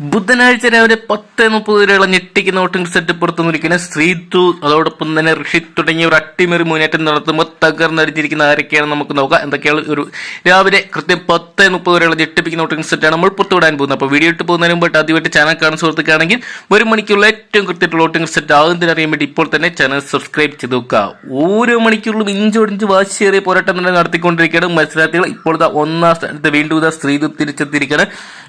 ബുധനാഴ്ച രാവിലെ പത്ത് മുപ്പത് വരെയുള്ള ഞെട്ടിക്കുന്ന വോട്ടിംഗ് സെറ്റ് പുറത്തുനിന്നിരിക്കുന്ന ശ്രീതു അതോടൊപ്പം തന്നെ ഋഷി തുടങ്ങിയ ഒരു അട്ടിമറി മുന്നേറ്റം നടത്തുമ്പോൾ തകർന്നടിച്ചിരിക്കുന്ന ആരൊക്കെയാണ് നമുക്ക് നോക്കാം. എന്തൊക്കെയാണ് ഒരു രാവിലെ കൃത്യം പത്ത് മുപ്പത് വരെയുള്ള ഞെട്ടിപ്പിക്കുന്ന വോട്ടിംഗ് സെറ്റാണ് നമ്മൾ പുറത്തുവിടാൻ പോകുന്നത്. അപ്പോൾ വീഡിയോ ഇട്ട് പോകുന്നതിന് മുമ്പായിട്ട് ആദ്യമായിട്ട് ചാനൽ കാണുന്ന സുഹൃത്തുക്കാണെങ്കിൽ ഒരു മണിക്കുള്ള ഏറ്റവും കൃത്യമായിട്ടുള്ള വോട്ടിംഗ് സെറ്റ് ആകുന്നതിന് അറിയാൻ വേണ്ടി ഇപ്പോൾ തന്നെ ചാനൽ സബ്സ്ക്രൈബ് ചെയ്ത് നോക്കുക. ഓരോ മണിക്കൂറിലും ഇഞ്ചോടിഞ്ച് വാശിയേറിയ പോരാട്ടം തന്നെ നടത്തിക്കൊണ്ടിരിക്കുകയാണ് മത്സരാർത്ഥികൾ. ഇപ്പോൾ ഒന്നാം സ്ഥാനത്ത് വീണ്ടും ശ്രീതു തിരിച്ചെത്തിയിരിക്കുകയാണ്.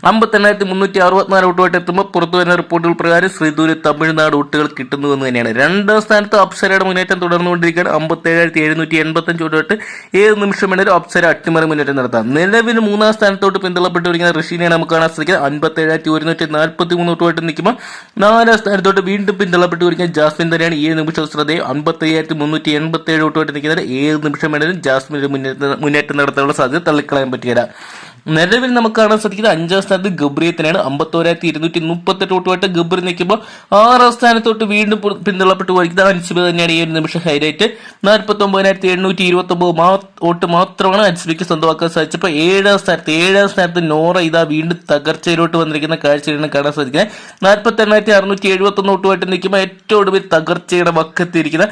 അമ്പത്തെണ്ണായിരത്തി മുന്നൂറ്റി അറുപത്തിനാല് വോട്ടുമായിട്ട് എത്തുമ്പോൾ പുറത്തു വരുന്ന റിപ്പോർട്ടുകൾ പ്രകാരം ശ്രീധൂര് തമിഴ്നാട് വോട്ടുകൾ കിട്ടുന്നു എന്ന് തന്നെയാണ്. രണ്ടാം സ്ഥാനത്ത് അപ്സരയുടെ മുന്നേറ്റം തുടർന്നുകൊണ്ടിരിക്കുകയാണ്. അമ്പത്തേഴായിരത്തി എഴുന്നൂറ്റി എൺപത്തഞ്ച് വോട്ടുമായിട്ട് ഏത് നിമിഷം വേണേലും അപ്സര അട്ടിമറി മുന്നേറ്റം നടത്താം. നിലവിൽ മൂന്നാം സ്ഥാനത്തോട്ട് പിന്തള്ളപ്പെട്ടിരിക്കുന്ന ഋഷിനെയാണ് നമുക്ക് കാണാൻ സാധിക്കുന്നത് അൻപത്തേഴായിരത്തി ഒരുന്നൂറ്റി നാൽപ്പത്തി മൂന്ന് വോട്ടുമായിട്ട് നിൽക്കുമ്പോൾ നാലാം സ്ഥാനത്തോട്ട് വീണ്ടും പിന്തള്ളപ്പെട്ടിരിക്കുന്ന ജാസ്മിൻ തന്നെയാണ് ഏഴ് നിമിഷം ശ്രദ്ധയും. അൻപത്തയ്യായിരത്തി മുന്നൂറ്റി എൺപത്തി ഏഴ് വോട്ടുമായിട്ട് നിൽക്കുന്നത് ഏത് നിമിഷം വേണേലും ജാസ്മിൻ മുന്നേറ്റം നടത്താനുള്ള സാധ്യത തള്ളിക്കളയാൻ പറ്റില്ല നിലവിൽ നമുക്ക് കാണാൻ സാധിക്കുന്നത് അഞ്ചാം സ്ഥാനത്ത് ഗബ്രിയത്തിനാണ് അമ്പത്തോരായിരത്തി ഇരുന്നൂറ്റി മുപ്പത്തെട്ട് വോട്ടുമായിട്ട് ഗബ്രി നിൽക്കുമ്പോൾ ആറാം സ്ഥാനത്തോട്ട് വീണ്ടും പിന്തള്ളപ്പെട്ട് പോയിരിക്കുന്നത് അൻസിബ തന്നെയാണ് ഈ ഒരു നിമിഷം ഹൈലൈറ്റ് നാൽപ്പത്തി ഒമ്പതിനായിരത്തി എണ്ണൂറ്റി ഇരുപത്തി ഒമ്പത് വോട്ട് മാത്രമാണ് അൻസിബിക്ക് സ്വന്തമാക്കാൻ സാധിച്ചപ്പോൾ ഏഴാം സ്ഥാനത്ത് ഏഴാം സ്ഥാനത്ത് നോറ ഇതാ വീണ്ടും തകർച്ചയിലോട്ട് വന്നിരിക്കുന്ന കാഴ്ചയാണ് കാണാൻ സാധിക്കുന്നത്. നാൽപ്പത്തി എണ്ണായിരത്തി അറുന്നൂറ്റി എഴുപത്തി ഒന്ന് വോട്ടുമായിട്ട് നിൽക്കുമ്പോൾ ഏറ്റവും ഒടുവിൽ തകർച്ചയുടെ വക്കത്തിരിക്കുന്ന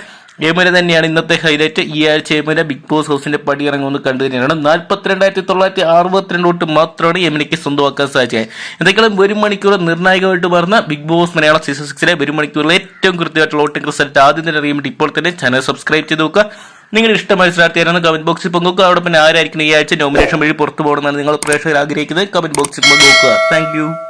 യമന തന്നെയാണ് ഇന്നത്തെ ഹൈലൈറ്റ് ഈ ആഴ്ച യമന ബിഗ് ബോസ് ഹൗസിന്റെ പടി ഇറങ്ങുമെന്ന് കണ്ടു തന്നെയാണ്. നാൽപ്പത്തിരണ്ടായിരത്തി തൊള്ളായിരത്തി അറുപത്തിരണ്ട് വോട്ട് മാത്രമാണ് യമനയ്ക്ക് സ്വന്തമാക്കാൻ സാധിച്ചത്. എന്തെങ്കിലും ഒരു മണിക്കൂർ നിർണായകമായിട്ട് പറഞ്ഞ ബിഗ് ബോസ് മലയാളം സീസൺ സിക്സിലെ ഒരു മണിക്കൂറിൽ ഏറ്റവും കൃത്യമായിട്ടുള്ള വോട്ടിംഗ് റിസൾട്ട് ആദ്യം തന്നെ അറിയുമ്പോൾ ഇപ്പോൾ തന്നെ ചാനൽ സബ്സ്ക്രൈബ് ചെയ്ത് നോക്കുക. നിങ്ങളുടെ ഇഷ്ട മത്സരാർത്ഥിയാണെന്ന് കമന്റ് ബോക്സിൽ പങ്കുവെക്കുക. അവിടെ പിന്നെ ആരായിരിക്കും ഈ ആഴ്ച നോമിനേഷൻ വഴി പുറത്തു പോകണമെന്നാണ് നിങ്ങൾ പ്രേക്ഷകർ ആഗ്രഹിക്കുന്നത്. കമന്റ് ബോക്സിൽ പങ്കുവെക്കുക. താങ്ക്